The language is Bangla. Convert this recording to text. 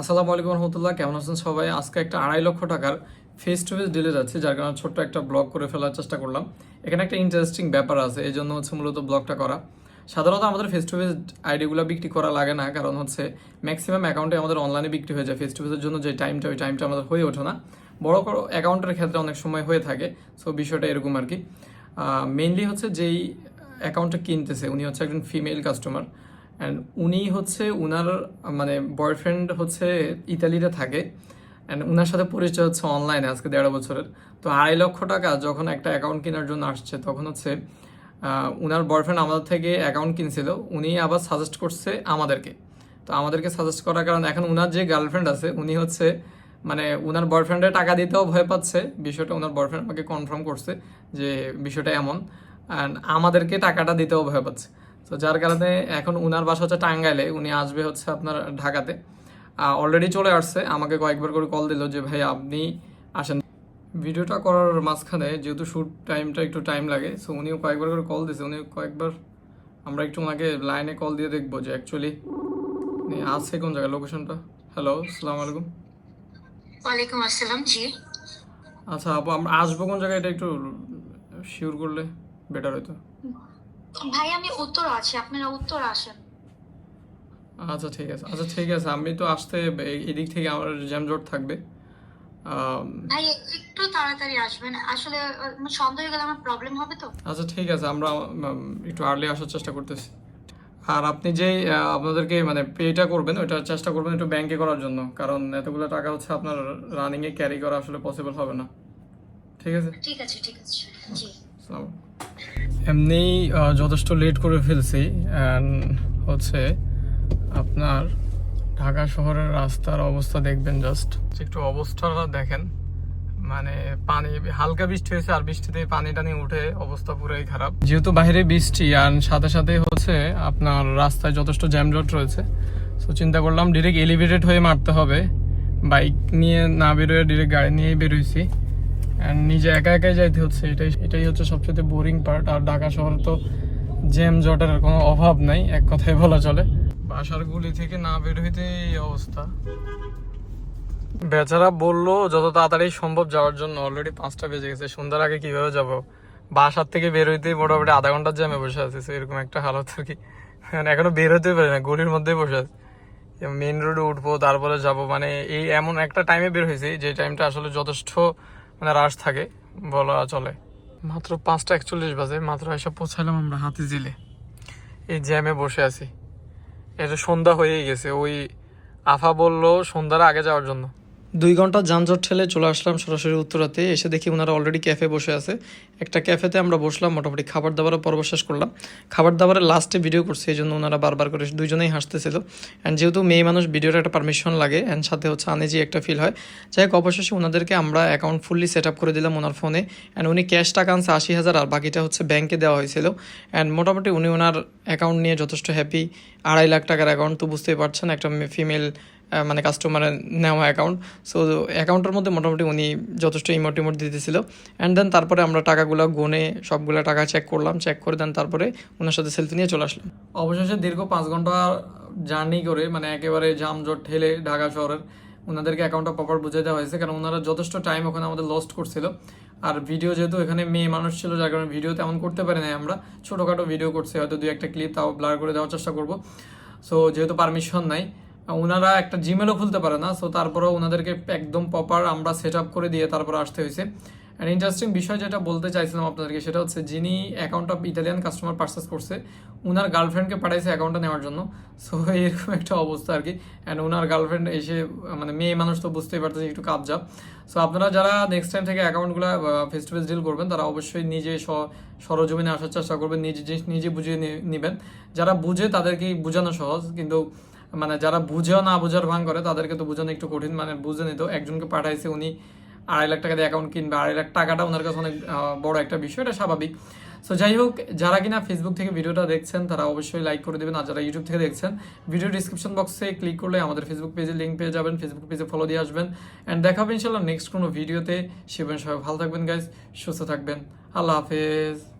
আসসালামু আলাইকুম রহমতুল্লাহ, কেমন আছেন সবাই? আজকে একটা আড়াই লক্ষ টাকার ফেস টু ফেস ডিলে যাচ্ছে, যার কারণে ছোট্ট একটা ব্লগ করে ফেলার চেষ্টা করলাম। এখানে একটা ইন্টারেস্টিং ব্যাপার আছে, এই জন্য হচ্ছে মূলত ব্লগটা করা। সাধারণত আমাদের ফেস টু ফেস আইডিগুলো বিক্রি করা লাগে না, কারণ হচ্ছে ম্যাক্সিমাম অ্যাকাউন্টে আমাদের অনলাইনে বিক্রি হয়ে যায়। ফেস টু ফেসের জন্য যে টাইমটা ওই টাইমটা আমাদের হয়ে ওঠে না। বড় বড় অ্যাকাউন্টের ক্ষেত্রে অনেক সময় হয়ে থাকে সো বিষয়টা এরকম আর কি। মেইনলি হচ্ছে যেই অ্যাকাউন্টটা কিনতেছে, উনি হচ্ছে একজন ফিমেল কাস্টমার অ্যান্ড উনি হচ্ছে উনার মানে বয়ফ্রেন্ড হচ্ছে ইতালিতে থাকে। অ্যান্ড উনার সাথে পরিচয় হচ্ছে অনলাইনে আজকে দেড় বছরের। তো আড়াই লক্ষ টাকা যখন একটা অ্যাকাউন্ট কেনার জন্য আসছে, তখন হচ্ছে উনার বয়ফ্রেন্ড আমাদের থেকে অ্যাকাউন্ট কিনছিল। উনি আবার সাজেস্ট করছে আমাদেরকে। তো আমাদেরকে সাজেস্ট করার কারণে এখন উনার যে গার্লফ্রেন্ড আছে, উনি হচ্ছে মানে উনার বয়ফ্রেন্ডের টাকা দিতেও ভয় পাচ্ছে। বিষয়টা উনার বয়ফ্রেন্ড আমাকে কনফার্ম করছে যে বিষয়টা এমন। অ্যান্ড আমাদেরকে টাকাটা দিতেও ভয় পাচ্ছে। তো যার কারণে এখন উনার বাসা হচ্ছে টাঙ্গাইলে উনি আসবে হচ্ছে আপনার ঢাকাতে। অলরেডি চলে আসছে আমাকে কয়েকবার করে কল দিল যে ভাই আপনি আসেন। ভিডিওটা করার মাঝখানে যেহেতু শ্যুট টাইমটা একটু টাইম লাগে সো উনিও কয়েকবার করে কল দিয়েছে উনি কয়েকবার আমরা একটু ওনাকে লাইনে কল দিয়ে দেখব যে অ্যাকচুয়ালি আছে কোন জায়গায়? লোকেশনটা হ্যালো আসসালামু আলাইকুম। ওয়ালাইকুম আসসালাম জি। আচ্ছা আপু আমরা আসব কোন জায়গায়? এটা একটু শিওর করলে বেটার হতো ভাই আমি উত্তর আছি আপনারা উত্তর আসেন। আচ্ছা ঠিক আছে। আচ্ছা ঠিক আছে আমি তো আসতে এদিক থেকে আমার জ্যামজট থাকবে। ভাই একটু তাড়াতাড়ি আসবেন। আসলে আমার হয়ে গেলে আমার প্রবলেম হবে তো। আচ্ছা ঠিক আছে আমরা একটু আর্লি আসার চেষ্টা করতেছি। আর আপনি যে আপনাদেরকে মানে পেটা করবেন ওইটা চেষ্টা করবেন একটু ব্যাংকে করার জন্য। কারণ এতগুলো টাকা হচ্ছে আপনার রানিং এ ক্যারি করা আসলে পসিবল হবে না। ঠিক আছে? ঠিক আছে ঠিক আছে জি। এমনি যথেষ্ট লেট করে ফেলছি অ্যান্ড হচ্ছে আপনার ঢাকা শহরের রাস্তার অবস্থা দেখবেন জাস্ট একটু অবস্থাটা দেখেন মানে পানি, হালকা বৃষ্টি হয়েছে আর বৃষ্টিতে পানি টানি উঠে অবস্থা পুরোই খারাপ। যেহেতু বাইরে বৃষ্টি আর সাথে সাথে হচ্ছে আপনার রাস্তায় যথেষ্ট জ্যামজট রয়েছে তো চিন্তা করলাম ডিরেক্ট এলিভেটেড হয়ে মারতে হবে। বাইক নিয়ে না বেরোয় ডিরেক্ট গাড়ি নিয়েই বেরোইছি। অ্যান্ড নিজে একা একাই যাইতে হচ্ছে, এটাই এটাই হচ্ছে সবচেয়ে বোরিং পার্ট আর ঢাকা শহরে তো জ্যাম জটের কোনো অভাব নাই, এক কথায় বলা চলে। বাসার গুলি থেকে না বের হইতে এই অবস্থা। বেচারা বলল, যত তাড়াতাড়ি সম্ভব যাওয়ার জন্য অলরেডি পাঁচটা বেজে গেছে, সন্ধ্যার আগে কীভাবে যাব? বাসার থেকে বের হইতেই মোটামুটি আধা ঘণ্টার জ্যামে বসে আছি এরকম একটা হালত আর কি। মানে এখনও বের হতে পারি না, গলির মধ্যেই বসে আছি। মেইন রোডে উঠবো, তারপরে যাব। মানে এই এমন একটা টাইমে বের হয়েছি, যে টাইমটা আসলে যথেষ্ট মানে রাশ থাকে বলা চলে। মাত্র পাঁচটা একচল্লিশ বাজে মাত্র এসব পৌঁছালাম আমরা হাতি জিলে এই জ্যামে বসে আছি। এটা সন্ধ্যা হয়েই গেছে ওই আফা বলল সন্ধ্যার আগে যাওয়ার জন্য। দুই ঘণ্টা যানজট ঠেলে চলে আসলাম সরাসরি উত্তরাতে। এসে দেখি ওনারা অলরেডি ক্যাফে বসে আছে। একটা ক্যাফেতে আমরা বসলাম, মোটামুটি খাবার দাবারের পর্ব শেষ করলাম। খাবার দাবারের লাস্টে ভিডিও করছে এই জন্য ওনারা বারবার করে দুইজনেই হাসতেছিল। অ্যান্ড যেহেতু মেয়ে মানুষ ভিডিওর একটা পারমিশন লাগে অ্যান্ড সাথে হচ্ছে আনেজি একটা ফিল হয়। যাই হোক, অবশেষে ওনাদেরকে আমরা অ্যাকাউন্ট ফুললি সেট আপ করে দিলাম ওনার ফোনে অ্যান্ড উনি ক্যাশ টাকা আনছে আশি হাজার, আর বাকিটা হচ্ছে ব্যাংকে দেওয়া হয়েছিল। অ্যান্ড মোটামুটি উনি ওনার অ্যাকাউন্ট নিয়ে যথেষ্ট হ্যাপি আড়াই লাখ টাকার অ্যাকাউন্ট তো বুঝতেই পারছেন, একটা ফিমেল মানে কাস্টমারের নেওয়া অ্যাকাউন্ট সো অ্যাকাউন্টের মধ্যে মোটামুটি উনি যথেষ্ট ইমোট টিমোট দিতেছিল। অ্যান্ড দেন তারপরে আমরা টাকাগুলো গুনে সবগুলো টাকা চেক করলাম চেক করে দেন তারপরে ওনার সাথে সেলফি নিয়ে চলে আসলাম। অবশেষে দীর্ঘ পাঁচ ঘণ্টা জার্নি করে মানে একেবারে জামজট ঠেলে ঢাকা শহরের ওনাদেরকে অ্যাকাউন্টটা প্রপার বুঝে দেওয়া হয়েছে। কারণ ওনারা যথেষ্ট টাইম ওখানে আমাদের লস্ট করছিল। আর ভিডিও যেহেতু এখানে মেয়ে মানুষ ছিল, যার কারণে ভিডিও তেমন করতে পারি নাই আমরা। ছোটোখাটো ভিডিও করছি, হয়তো দুই একটা ক্লিপ তাও ব্লার করে দেওয়ার চেষ্টা করব। সো যেহেতু পারমিশন নাই ওনারা একটা জিমেলও খুলতে পারে না সো তারপরেও ওনাদেরকে একদম প্রপার আমরা সেট আপ করে দিয়ে তারপর আসতে হয়েছে। অ্যান্ড ইন্টারেস্টিং বিষয় যেটা বলতে চাইছিলাম আপনাদেরকে, সেটা হচ্ছে যিনি account of Italian customer purchase করছে, উনার গার্লফ্রেন্ডকে পাঠাইছে অ্যাকাউন্টটা নেওয়ার জন্য। সো এরকম একটা অবস্থা আর কি অ্যান্ড ওনার গার্লফ্রেন্ড এসে মানে মেয়ে মানুষ তো বুঝতেই পারতেছে, একটু কাবজাব সো আপনারা যারা নেক্সট টাইম থেকে অ্যাকাউন্টগুলো ফেস টু ফেস ডিল করবেন, তারা অবশ্যই নিজে সরজমিনে আসার চেষ্টা করবেন, নিজে জিনিস নিজে বুঝিয়ে নিবেন। যারা বুঝে তাদেরকে বোঝানো সহজ, কিন্তু মানে যারা বুঝেও না বুঝার ভাঙ করে, তাদেরকে তো বোঝানো একটু কঠিন। মানে বুঝে নিত একজনকে পাঠাইছে, উনি আড়াই লাখ টাকা দিয়ে অ্যাকাউন্ট কিনবে। আড়াই লাখ টাকাটা ওনার কাছে অনেক বড় একটা বিষয়, এটা স্বাভাবিক। সো যাই হোক, যারা কিনা ফেসবুক থেকে ভিডিওটা দেখছেন, তারা অবশ্যই লাইক করে দেবেন। আর যারা ইউটিউব থেকে দেখছেন ভিডিও ডিসক্রিপশন বক্সে ক্লিক করলে আমাদের ফেসবুক পেজে লিঙ্ক পেয়ে যাবেন। ফেসবুক পেজে ফলো দিয়ে আসবেন। অ্যান্ড দেখা হবে ইনশাল্লাহ নেক্সট কোনো ভিডিওতে সেবেন সবাই ভালো থাকবেন গাইজ সুস্থ থাকবেন। আল্লাহ হাফেজ।